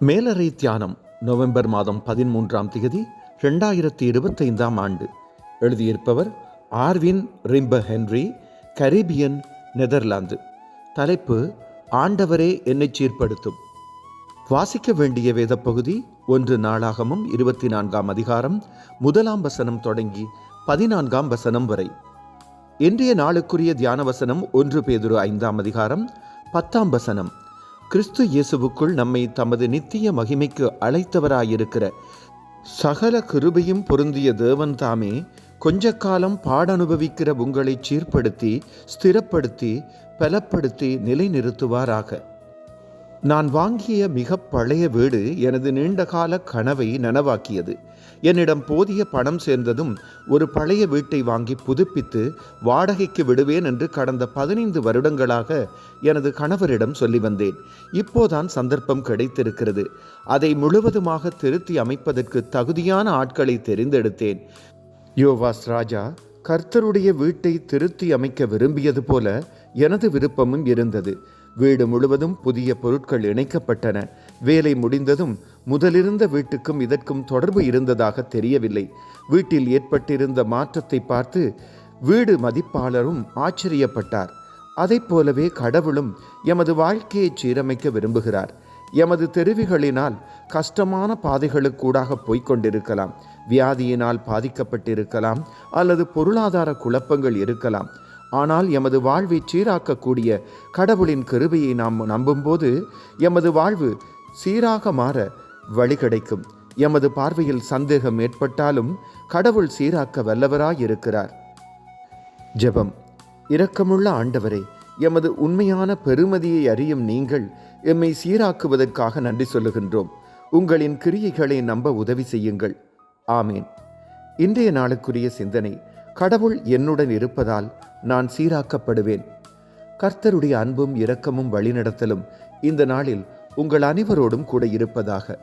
மேலறை தியானம் நவம்பர் மாதம் பதிமூன்றாம் திகதி ரெண்டாயிரத்தி இருபத்தைந்தாம் ஆண்டு. எழுதியிருப்பவர் ஆர்வின் ரிம்ப ஹென்ரி கரீபியன் நெதர்லாந்து. தலைப்பு ஆண்டவரே என்னை சீர்படுத்தும் வாசிக்க வேண்டிய வேத பகுதி ஒன்று நாளாகமும் இருபத்தி நான்காம் அதிகாரம் முதலாம் வசனம் தொடங்கி பதினான்காம் வசனம் வரை. இன்றைய நாளுக்குரிய தியான வசனம் ஒன்று பேதுரு ஐந்தாம் அதிகாரம் பத்தாம் வசனம். கிறிஸ்து இயேசுவுக்குள் நம்மை தமது நித்திய மகிமைக்கு அழைத்தவராயிருக்கிற சகல கிருபையும் பொருந்திய தேவன் தாமே கொஞ்ச காலம் பாடனுபவிக்கிற உங்களை சீர்படுத்தி ஸ்திரப்படுத்தி பலப்படுத்தி நிலைநிறுத்துவாராக. நான் வாங்கிய மிக பழைய வீடு எனது நீண்டகால கனவை நனவாக்கியது. என்னிடம் போதிய பணம் சேர்ந்ததும் ஒரு பழைய வீட்டை வாங்கி புதுப்பித்து வாடகைக்கு விடுவேன் என்று கடந்த பதினைந்து வருடங்களாக எனது கணவரிடம் சொல்லி வந்தேன். இப்போதான் சந்தர்ப்பம் கிடைத்திருக்கிறது. அதை முழுவதுமாக திருத்தி அமைப்பதற்கு தகுதியான ஆட்களை தெரிந்தெடுத்தேன். யோவாஸ் ராஜா கர்த்தருடைய வீட்டை திருத்தி அமைக்க விரும்பியது போல எனது விருப்பமும் இருந்தது. வீடு முழுவதும் புதிய பொருட்கள் இணைக்கப்பட்டன. வேலை முடிந்ததும் முதலிருந்த வீட்டுக்கும் இதற்கும் தொடர்பு இருந்ததாக தெரியவில்லை. வீட்டில் ஏற்பட்டிருந்த மாற்றத்தை பார்த்து வீடு மதிப்பாளரும் ஆச்சரியப்பட்டார். அதைப் போலவே கடவுளும் எமது வாழ்க்கையை சீரமைக்க விரும்புகிறார். எமது தெருவிகளினால் கஷ்டமான பாதைகளுக்கூடாக போய்க் கொண்டிருக்கலாம். வியாதியினால் பாதிக்கப்பட்டிருக்கலாம் அல்லது பொருளாதார குழப்பங்கள் இருக்கலாம். ஆனால் எமது வாழ்வை சீராக்கக்கூடிய கடவுளின் கருவையை நாம் நம்பும்போது எமது வாழ்வு சீராக மாற வழி கிடைக்கும். எமது பார்வையில் சந்தேகம் ஏற்பட்டாலும் கடவுள் சீராக்க வல்லவராயிருக்கிறார். ஜெபம். இரக்கமுள்ள ஆண்டவரே எமது உண்மையான பெருமதியை அறியும் நீங்கள் எம்மை சீராக்குவதற்காக நன்றி சொல்லுகின்றோம். உங்களின் கிரியைகளை நம்ப உதவி செய்யுங்கள். ஆமேன். இன்றைய நாளுக்குரிய சிந்தனை கடவுள் என்னுடன் இருப்பதால் நான் சீராக்கப்படுவேன். கர்த்தருடைய அன்பும் இரக்கமும் வழிநடத்தலும் இந்த நாளில் உங்கள் அனைவரோடும் கூட இருப்பதாக.